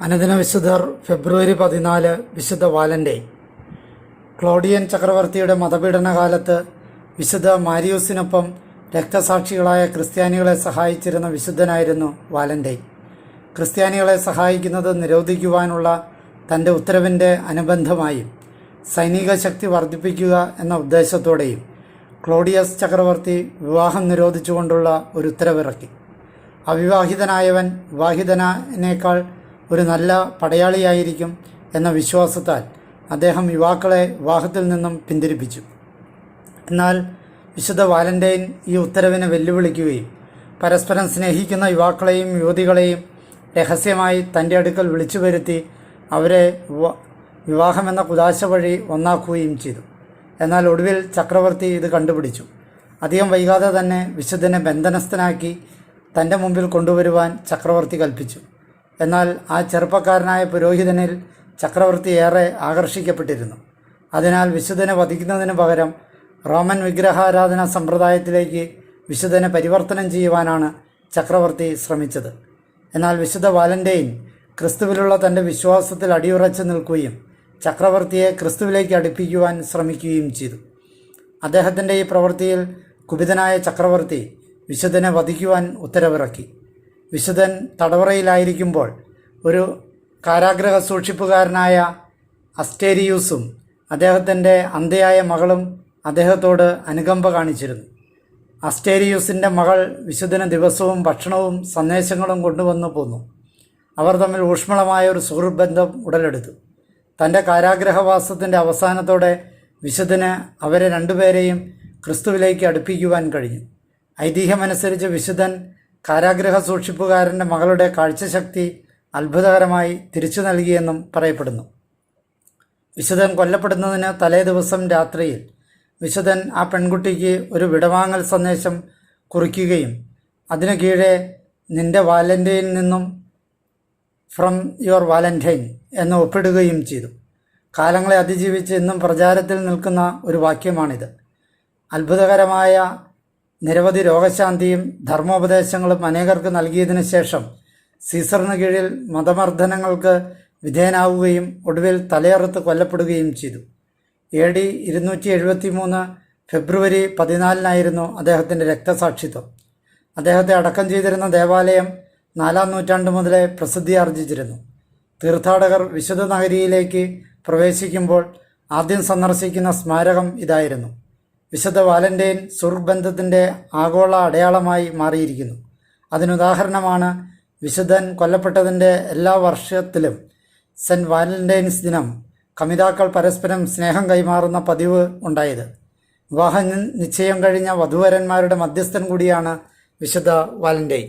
അനുദിന വിശുദ്ധർ ഫെബ്രുവരി പതിനാല് വിശുദ്ധ വാലന്റൈൻ. ക്ലോഡിയൻ ചക്രവർത്തിയുടെ മതപീഡനകാലത്ത് വിശുദ്ധ മാരിയൂസിനൊപ്പം രക്തസാക്ഷികളായ ക്രിസ്ത്യാനികളെ സഹായിച്ചിരുന്ന വിശുദ്ധനായിരുന്നു വാലന്റൈൻ. ക്രിസ്ത്യാനികളെ സഹായിക്കുന്നത് നിരോധിക്കുവാനുള്ള തന്റെ ഉത്തരവിന്റെ അനുബന്ധമായും സൈനിക ശക്തി വർദ്ധിപ്പിക്കുക എന്ന ഉദ്ദേശത്തോടെയും ക്ലോഡിയസ് ചക്രവർത്തി വിവാഹം നിരോധിച്ചുകൊണ്ടുള്ള ഒരു ഉത്തരവിറക്കി. അവിവാഹിതനായവൻ വിവാഹിതനേക്കാൾ ഒരു നല്ല പടയാളിയായിരിക്കും എന്ന വിശ്വാസത്താൽ അദ്ദേഹം യുവാക്കളെ വിവാഹത്തിൽ നിന്നും പിന്തിരിപ്പിച്ചു. എന്നാൽ വിശുദ്ധ വാലന്റൈൻ ഈ ഉത്തരവിനെ വെല്ലുവിളിക്കുകയും പരസ്പരം സ്നേഹിക്കുന്ന യുവാക്കളെയും യുവതികളെയും രഹസ്യമായി തന്റെ അടുക്കൽ വിളിച്ചു വരുത്തി അവരെ വിവാ- വിവാഹമെന്ന കുതാശ വഴി ഒന്നാക്കുകയും ചെയ്തു. എന്നാൽ ഒടുവിൽ ചക്രവർത്തി ഇത് കണ്ടുപിടിച്ചു. അധികം വൈകാതെ തന്നെ വിശുദ്ധനെ ബന്ധനസ്ഥനാക്കി തന്റെ മുമ്പിൽ കൊണ്ടുവരുവാൻ ചക്രവർത്തി കൽപ്പിച്ചു. എന്നാൽ ആ ചെറുപ്പക്കാരനായ പുരോഹിതനിൽ ചക്രവർത്തി ഏറെ ആകർഷിക്കപ്പെട്ടിരുന്നു. അതിനാൽ വിശുദ്ധനെ വധിക്കുന്നതിന് പകരം റോമൻ വിഗ്രഹാരാധന സമ്പ്രദായത്തിലേക്ക് വിശുദ്ധനെ പരിവർത്തനം ചെയ്യുവാനാണ് ചക്രവർത്തി ശ്രമിച്ചത്. എന്നാൽ വിശുദ്ധ വാലന്റൈൻ ക്രിസ്തുവിലുള്ള തന്റെ വിശ്വാസത്തിൽ അടിയുറച്ചു നിൽക്കുകയും ചക്രവർത്തിയെ ക്രിസ്തുവിലേക്ക് അടുപ്പിക്കുവാൻ ശ്രമിക്കുകയും ചെയ്തു. അദ്ദേഹത്തിന്റെ ഈ പ്രവൃത്തിയിൽ കുപിതനായ ചക്രവർത്തി വിശുദ്ധനെ വധിക്കുവാൻ ഉത്തരവിറക്കി. വിശുദ്ധൻ തടവറയിലായിരിക്കുമ്പോൾ ഒരു കാരാഗ്രഹ സൂക്ഷിപ്പുകാരനായ അസ്റ്റേരിയൂസും അദ്ദേഹത്തിന്റെ അന്ധയായ മകളും അദ്ദേഹത്തോട് അനുകമ്പ കാണിച്ചിരുന്നു. അസ്റ്റേരിയൂസിന്റെ മകൾ വിശുദ്ധന് ദിവസവും ഭക്ഷണവും സന്ദേശങ്ങളും കൊണ്ടുവന്നു പോന്നു. അവർ തമ്മിൽ ഊഷ്മളമായ ഒരു സുഹൃത്ത് ഉടലെടുത്തു. തന്റെ കാരാഗ്രഹവാസത്തിന്റെ അവസാനത്തോടെ വിശുദ്ധന് അവരെ രണ്ടുപേരെയും ക്രിസ്തുവിലേക്ക് അടുപ്പിക്കുവാൻ കഴിഞ്ഞു. ഐതിഹ്യമനുസരിച്ച് വിശുദ്ധൻ കാരാഗ്രഹ സൂക്ഷിപ്പുകാരന്റെ മകളുടെ കാഴ്ചശക്തി അത്ഭുതകരമായി തിരിച്ചു നൽകിയെന്നും പറയപ്പെടുന്നു. വിശുദ്ധൻ കൊല്ലപ്പെടുന്നതിന് തലേ ദിവസം രാത്രിയിൽ വിശുദ്ധൻ ആ പെൺകുട്ടിക്ക് ഒരു വിടവാങ്ങൽ സന്ദേശം കുറിക്കുകയും അതിനു കീഴെ നിന്റെ വാലന്റൈൻ നിന്നും ഫ്രം യുവർ വാലന്റൈൻ എന്ന് ഒപ്പിടുകയും ചെയ്തു. കാലങ്ങളെ അതിജീവിച്ച് ഇന്നും പ്രചാരത്തിൽ നിൽക്കുന്ന ഒരു വാക്യമാണിത്. അത്ഭുതകരമായ നിരവധി രോഗശാന്തിയും ധർമ്മോപദേശങ്ങളും അനേകർക്ക് നൽകിയതിനു ശേഷം സീസറിന് കീഴിൽ മതമർദ്ദനങ്ങൾക്ക് വിധേയനാവുകയും ഒടുവിൽ തലയറുത്ത് കൊല്ലപ്പെടുകയും ചെയ്തു. എ ഡി ഇരുന്നൂറ്റി എഴുപത്തി മൂന്ന് ഫെബ്രുവരി പതിനാലിനായിരുന്നു അദ്ദേഹത്തിന്റെ രക്തസാക്ഷിത്വം. അദ്ദേഹത്തെ അടക്കം ചെയ്തിരുന്ന ദേവാലയം നാലാം നൂറ്റാണ്ട് മുതലേ പ്രസിദ്ധി ആർജിച്ചിരുന്നു. തീർത്ഥാടകർ വിശുദ്ധ നഗരിയിലേക്ക് പ്രവേശിക്കുമ്പോൾ ആദ്യം സന്ദർശിക്കുന്ന സ്മാരകം ഇതായിരുന്നു. വിശുദ്ധ വാലന്റൈൻ സുഹൃബന്ധത്തിന്റെ ആഗോള അടയാളമായി മാറിയിരിക്കുന്നു. അതിനുദാഹരണമാണ് വിശുദ്ധൻ കൊല്ലപ്പെട്ടതിന്റെ എല്ലാ വർഷത്തിലും സെന്റ് വാലന്റൈൻസ് ദിനം കമിതാക്കൾ പരസ്പരം സ്നേഹം കൈമാറുന്ന പതിവ് ഉണ്ടായത്. വിവാഹ നിശ്ചയം കഴിഞ്ഞ വധുവരന്മാരുടെ മധ്യസ്ഥൻ കൂടിയാണ് വിശുദ്ധ വാലന്റൈൻ.